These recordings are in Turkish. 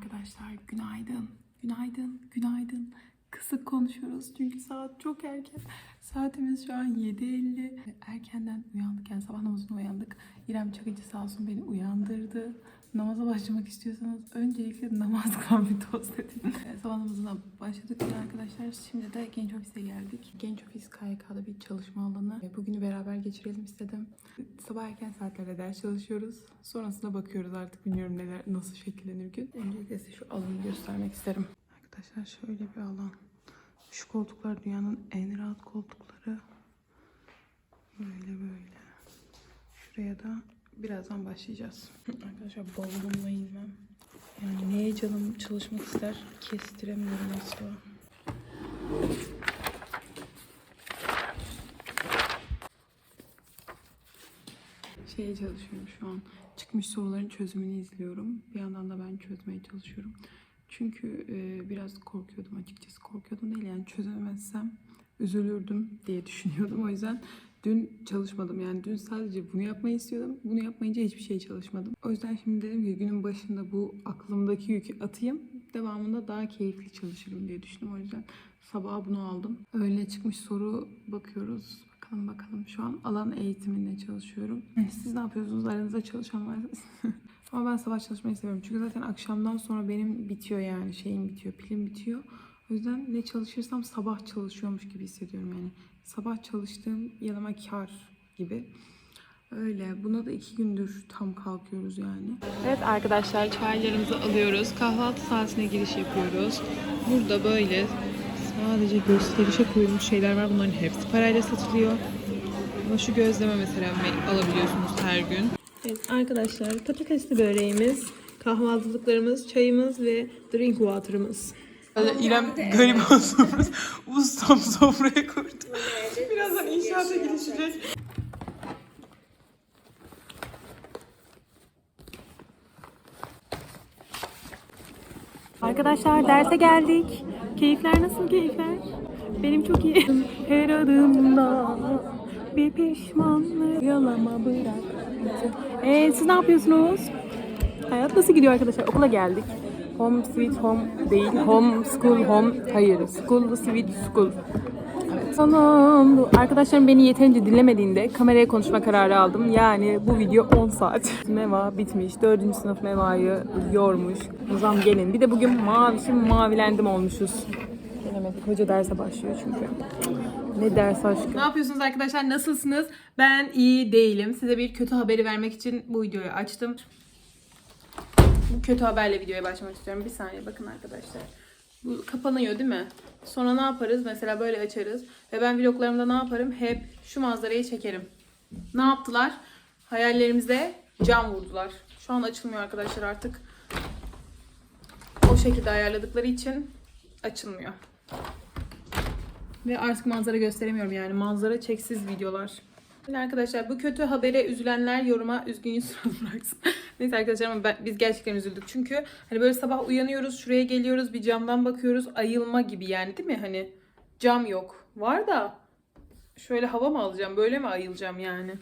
Arkadaşlar günaydın, günaydın, günaydın. Kısık konuşuyoruz çünkü saat çok erken. Saatimiz şu an 7.50. Erkenden uyandık yani sabah namazına uyandık. İrem Çakıcı sağ olsun beni uyandırdı. Namaza başlamak istiyorsanız öncelikle namaz bir tost edin. Sabah namazına başladık arkadaşlar. Şimdi de Genç Ofis'e geldik. Genç Ofis KYK'da bir çalışma alanı. Bugünü beraber geçirelim istedim. Sabah erken saatlerde ders çalışıyoruz. Sonrasında bakıyoruz artık bilmiyorum neler nasıl şekillenir gün. Öncelikle size şu alanı göstermek isterim. Arkadaşlar şöyle bir alan. Şu koltuklar dünyanın en rahat koltukları. Böyle böyle. Şuraya da birazdan başlayacağız. Arkadaşlar bavulumla inmem. Yani neye canım çalışmak ister kestiremiyorum asla. Şeye çalışıyorum şu an. Çıkmış soruların çözümünü izliyorum. Bir yandan da ben çözmeye çalışıyorum. Çünkü e, biraz korkuyordum açıkçası. Korkuyordum değil yani çözemezsem üzülürdüm diye düşünüyordum. O yüzden dün çalışmadım. Yani dün sadece bunu yapmayı istiyordum. Bunu yapmayınca hiçbir şey çalışmadım. O yüzden şimdi dedim ki günün başında bu aklımdaki yükü atayım. Devamında daha keyifli çalışırım diye düşündüm. O yüzden sabah bunu aldım. Öyle çıkmış soru bakıyoruz. Bakalım bakalım. Şu an alan eğitiminde çalışıyorum. Siz ne yapıyorsunuz? Aranızda çalışan var. Ama ben sabah çalışmayı seviyorum. Çünkü zaten akşamdan sonra benim bitiyor yani. Şeyim bitiyor, pilim bitiyor. O yüzden ne çalışırsam sabah çalışıyormuş gibi hissediyorum yani. Sabah çalıştığım yanıma kar gibi. Öyle. Buna da iki gündür tam kalkıyoruz yani. Evet arkadaşlar çaylarımızı alıyoruz. Kahvaltı saatine giriş yapıyoruz. Burada böyle sadece gösterişe koyulmuş şeyler var. Bunların hepsi parayla satılıyor. Ama şu gözleme mesela me- alabiliyorsunuz her gün. Evet arkadaşlar patatesli böreğimiz, kahvaltılıklarımız, çayımız ve drink water'ımız. İrem garip olsunuz. Ustam sofraya kurdu. Birazdan inşaata girişecek. Arkadaşlar derse geldik. Keyifler nasıl keyifler? Benim çok iyi. Her adımda bir pişmanlık yalama bırak. Ee, siz ne yapıyorsunuz? Hayat nasıl gidiyor arkadaşlar? Okula geldik. Home sweet home değil. Home school home. Hayır. School sweet school. Bu. Arkadaşlarım beni yeterince dinlemediğinde kameraya konuşma kararı aldım. Yani bu video 10 saat. Meva bitmiş. 4. sınıf Meva'yı yormuş. Uzam gelin. Bir de bugün mavişim mavilendim olmuşuz. Gelemedik. Hoca derse başlıyor çünkü. Ne ders aşkım. Ne yapıyorsunuz arkadaşlar? Nasılsınız? Ben iyi değilim. Size bir kötü haberi vermek için bu videoyu açtım. Bu kötü haberle videoya başlamak istiyorum. Bir saniye bakın arkadaşlar. Bu kapanıyor değil mi? Sonra ne yaparız? Mesela böyle açarız. Ve ben vloglarımda ne yaparım? Hep şu manzarayı çekerim. Ne yaptılar? Hayallerimize cam vurdular. Şu an açılmıyor arkadaşlar artık. O şekilde ayarladıkları için açılmıyor. Ve artık manzara gösteremiyorum yani. Manzara çeksiz videolar. Arkadaşlar bu kötü habere üzülenler yoruma üzgün yüz bıraksın. Neyse arkadaşlar ama ben, biz gerçekten üzüldük. Çünkü hani böyle sabah uyanıyoruz, şuraya geliyoruz, bir camdan bakıyoruz. Ayılma gibi yani değil mi? Hani cam yok. Var da şöyle hava mı alacağım? Böyle mi ayılacağım yani?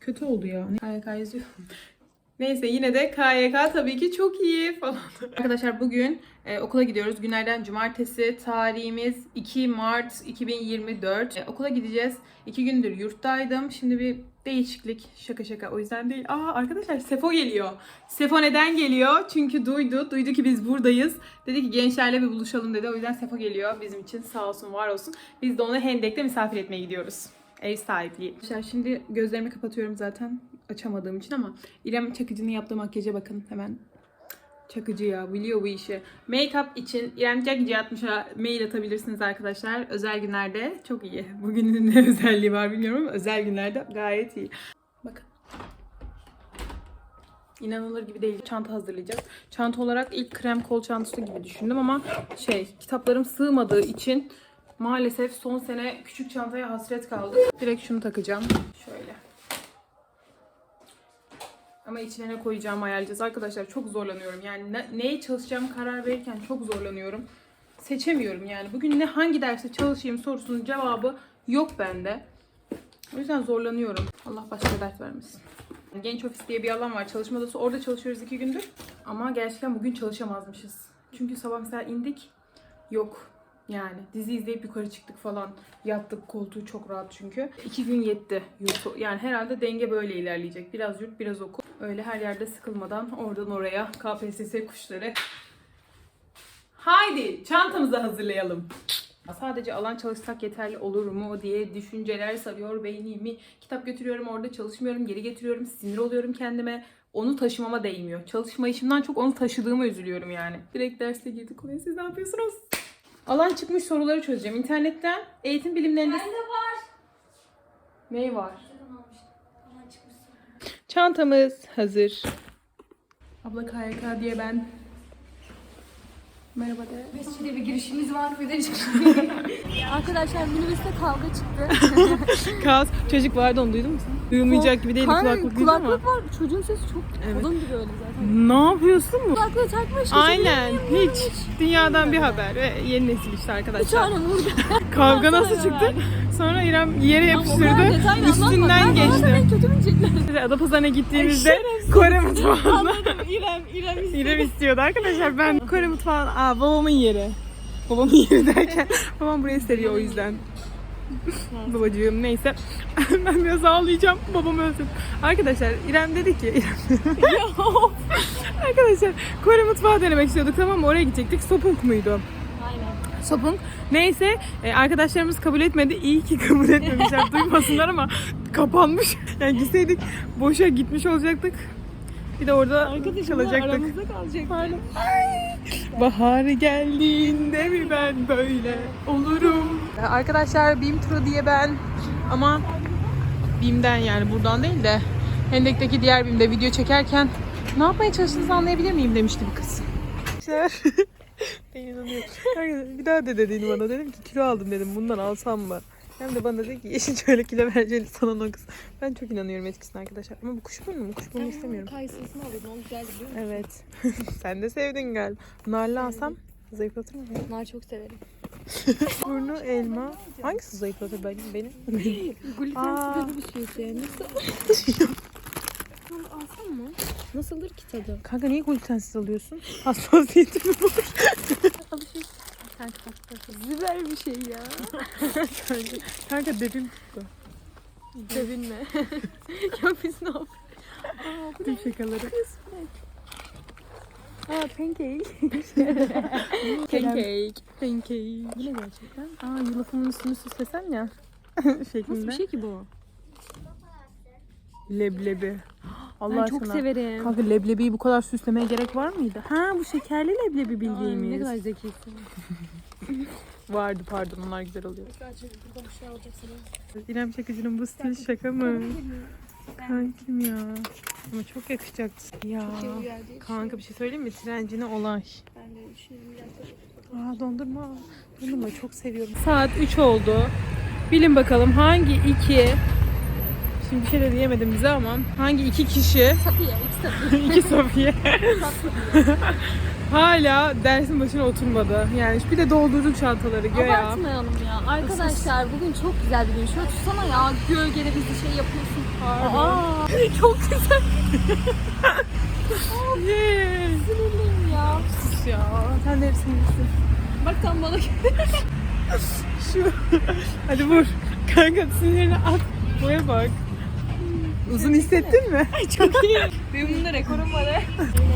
Kötü oldu ya. KYK izliyorum. Neyse yine de KYK tabii ki çok iyi falan. Arkadaşlar bugün e, okula gidiyoruz. Günlerden cumartesi. Tarihimiz 2 Mart 2024. E, okula gideceğiz. İki gündür yurttaydım. Şimdi bir değişiklik. Şaka şaka o yüzden değil. Aa arkadaşlar Sefo geliyor. Sefo neden geliyor? Çünkü duydu. Duydu ki biz buradayız. Dedi ki gençlerle bir buluşalım dedi. O yüzden Sefo geliyor bizim için. Sağ olsun var olsun. Biz de onu Hendek'te misafir etmeye gidiyoruz. Ev sahipliği. Arkadaşlar şimdi gözlerimi kapatıyorum zaten açamadığım için ama İrem Çakıcı'nın yaptığı makyaja bakın hemen. Çakıcı ya biliyor bu işi. Make-up için İrem Çakıcı 60'a mail atabilirsiniz arkadaşlar. Özel günlerde çok iyi. Bugünün ne özelliği var bilmiyorum ama özel günlerde gayet iyi. Bakın. İnanılır gibi değil. Çanta hazırlayacağız. Çanta olarak ilk krem kol çantası gibi düşündüm ama şey kitaplarım sığmadığı için maalesef son sene küçük çantaya hasret kaldık. Direkt şunu takacağım. Şöyle. Ama içine ne koyacağımı ayarlayacağız. Arkadaşlar çok zorlanıyorum. Yani ne, neye çalışacağım karar verirken çok zorlanıyorum. Seçemiyorum yani. Bugün ne hangi derste çalışayım sorusunun cevabı yok bende. O yüzden zorlanıyorum. Allah başka dert vermesin. Genç ofis diye bir alan var. Çalışma odası. Orada çalışıyoruz iki gündür. Ama gerçekten bugün çalışamazmışız. Çünkü sabah mesela indik. Yok. Yani dizi izleyip yukarı çıktık falan. Yattık koltuğu çok rahat çünkü. İki gün yetti. Yani herhalde denge böyle ilerleyecek. Biraz yurt biraz okul. Öyle her yerde sıkılmadan oradan oraya KPSS kuşları. Haydi çantamızı hazırlayalım. Sadece alan çalışsak yeterli olur mu diye düşünceler sarıyor beynimi. Kitap götürüyorum orada çalışmıyorum, geri getiriyorum, sinir oluyorum kendime. Onu taşımama değmiyor. Çalışma işimden çok onu taşıdığıma üzülüyorum yani. Direkt derste girdik konuya siz ne yapıyorsunuz? Alan çıkmış soruları çözeceğim. İnternetten eğitim bilimlerinde... Bende var. Ne var? Çantamız hazır. Abla KYK diye ben. Merhaba de. Mescide bir girişimiz var ve de Arkadaşlar minibüste kavga çıktı. Kaos. Çocuk vardı onu duydun mu sen? Duyulmayacak gibi değil Hayır, kulaklık duydun mu? kulaklık var. Çocuğun sesi çok Evet. kalın gibi öyle zaten. Ne yapıyorsun mu? Kulaklığı takmış. Aynen hiç. Dünyadan bir haber ve yeni nesil işte Bir arkadaşlar. tane vurdu. Kavga nasıl çıktı? Sonra İrem yere yapıştırdı. Üstünden geçti. kötü mü? Adapazarı'na gittiğimizde Kore mutfağında Anladım. İrem, İrem istedi. İrem istiyordu arkadaşlar. Ben Kore mutfağı, aa babamın yeri. Babamın yeri derken babam burayı seviyor o yüzden. Babacığım neyse. ben biraz ağlayacağım. Babam ölsün. Arkadaşlar İrem dedi ki İrem Arkadaşlar Kore mutfağı denemek istiyorduk tamam mı? Oraya gidecektik. Sopunk muydu? Sopunk. Neyse e, arkadaşlarımız kabul etmedi. İyi ki kabul etmemişler. Duymasınlar ama kapanmış. Yani gitseydik boşa gitmiş olacaktık. Bir de orada kalacaktık. kalacak. Pardon. Bahar geldiğinde mi ben böyle olurum? Arkadaşlar BİM turu diye ben ama BİM'den yani buradan değil de Hendek'teki diğer BİM'de video çekerken ne yapmaya çalıştığınızı anlayabilir miyim demişti bir kız. ben inanıyorum. Arkadaşlar, Bir daha de dediğini bana dedim ki kilo aldım dedim bundan alsam mı? Hem de bana dedi ki yeşil şöyle kilo vereceğini sanan o kız. Ben çok inanıyorum etkisine arkadaşlar. Ama bu kuşburnu mu? Kuşburnu istemiyorum. Kaysısını alıyordun. O güzeldi biliyor musun? Evet. Sen de sevdin galiba. Narlı alsam zayıflatır mı? Nar çok severim. Burnu, elma. Hangisi zayıflatır ben, benim? Gluten Aa. bir şey sevmiş. Mı? Nasıldır ki tadı? Kanka niye glutensiz alıyorsun? Hassasiyetim mi var? Hassasiyet. Züber bir şey ya. Kanka, kanka debim tuttu. Sevinme. Yok biz ne yapıyoruz? Tüm şakaları. Aa pancake. Pancake. Pancake. Bu ne gerçekten? Aa yulafımın üstünü süslesem ya. Şeklinde. Nasıl bir şey ki bu? Leblebi. Allah ben aşkına. çok severim. Kanka leblebiyi bu kadar süslemeye gerek var mıydı? Ha bu şekerli leblebi Ay, bildiğimiz. ne kadar zekisin. Vardı pardon onlar güzel oluyor. Burada bir şey alacaksın. İrem Çakıcı'nın bu stil şaka mı? Kankim ya. Ama çok yakışacaktı. Ya. Kanka bir şey söyleyeyim mi? Trencine olay. Ben de düşündüm Aa dondurma. Dondurma çok seviyorum. Saat 3 oldu. Bilin bakalım hangi iki Şimdi bir şey de diyemedim bize ama hangi iki kişi Safiye, iki Safiye. iki Safiye hala dersin başına oturmadı. Yani bir de doldurduk çantaları göya. Abartmayalım ya. Arkadaşlar bugün çok güzel bir gün. Şöyle tutsana ya. Gölgede bizi şey yapıyorsun. Aa, çok güzel. Yeah. Sinirliyim ya. Sus ya. Sen de hepsini bilirsin. Bak tam bana Şu. Hadi vur. Kanka sinirini at. Boya bak. Uzun hissettin mi? çok iyi. Benim bunda rekorum var he.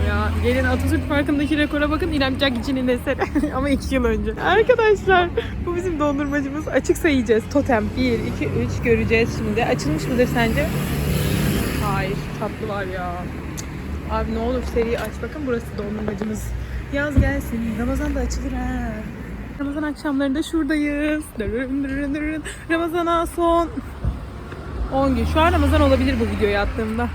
Ya gelin Atatürk Parkı'ndaki rekora bakın İrem Çakıcı'nın eseri. Ama iki yıl önce. Arkadaşlar bu bizim dondurmacımız. Açıksa yiyeceğiz. Totem. 1, 2, 3 göreceğiz şimdi. Açılmış mıdır sence? Hayır. Tatlı var ya. Abi ne olur seri aç. Bakın burası dondurmacımız. Yaz gelsin. Ramazan da açılır ha. Ramazan akşamlarında şuradayız. Ramazana son 10 gün. Şu an Ramazan olabilir bu videoyu attığımda.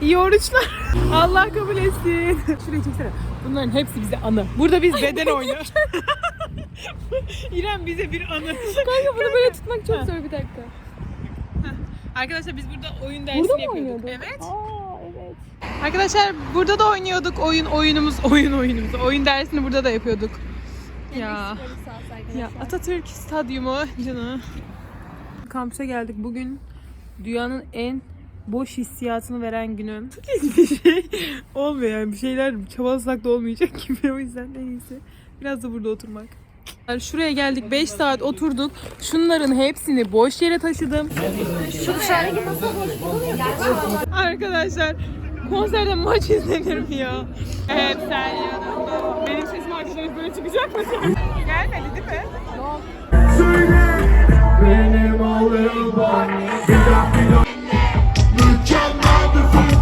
İyi oruçlar. Allah kabul etsin. Şurayı çeksene. Bunların hepsi bize anı. Burada biz beden oynuyoruz. İrem bize bir anı. Kanka bunu böyle tutmak çok zor bir dakika. Arkadaşlar biz burada oyun dersini Burada mı yapıyorduk. oynuyorduk? Evet. Aa evet. Arkadaşlar burada da oynuyorduk oyun oyunumuz oyun oyunumuz. Oyun dersini burada da yapıyorduk. Ya. Ya Atatürk Stadyumu canı. Kampüse geldik. Bugün dünyanın en boş hissiyatını veren günüm. Hiçbir şey olmuyor yani bir şeyler çabalasak da olmayacak gibi o yüzden en iyisi biraz da burada oturmak. Yani şuraya geldik 5 saat oturduk. Şunların hepsini boş yere taşıdım. Arkadaşlar konserde maç izlenir mi ya? Evet sen yanımda. Benim sesim arkadaşlar böyle çıkacak mı? Gelmedi değil mi? Benim oğlum var. Mükemmel bir film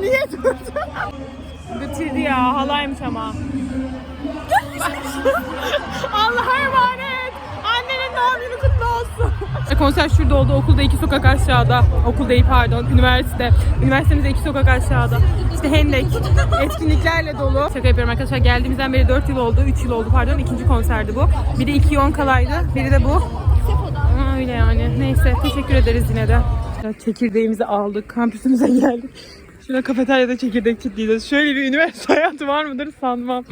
Niye durdu? Bitirdi ya halaymış ama. Allah'a emanet. Annenin doğum günü kutlu olsun. Konser şurada oldu. Okulda iki sokak aşağıda. Okul değil pardon. Üniversite. Üniversitemiz iki sokak aşağıda. İşte Hendek. Etkinliklerle dolu. Şaka yapıyorum arkadaşlar. Geldiğimizden beri 4 yıl oldu. 3 yıl oldu pardon. İkinci konserdi bu. Biri 2 10 kalaydı. Biri de bu. Ama öyle yani. Neyse teşekkür ederiz yine de. Çekirdeğimizi aldık. Kampüsümüze geldik. Şurada kafeteryada çekirdek çitleyeceğiz. Şöyle bir üniversite hayatı var mıdır sanmam.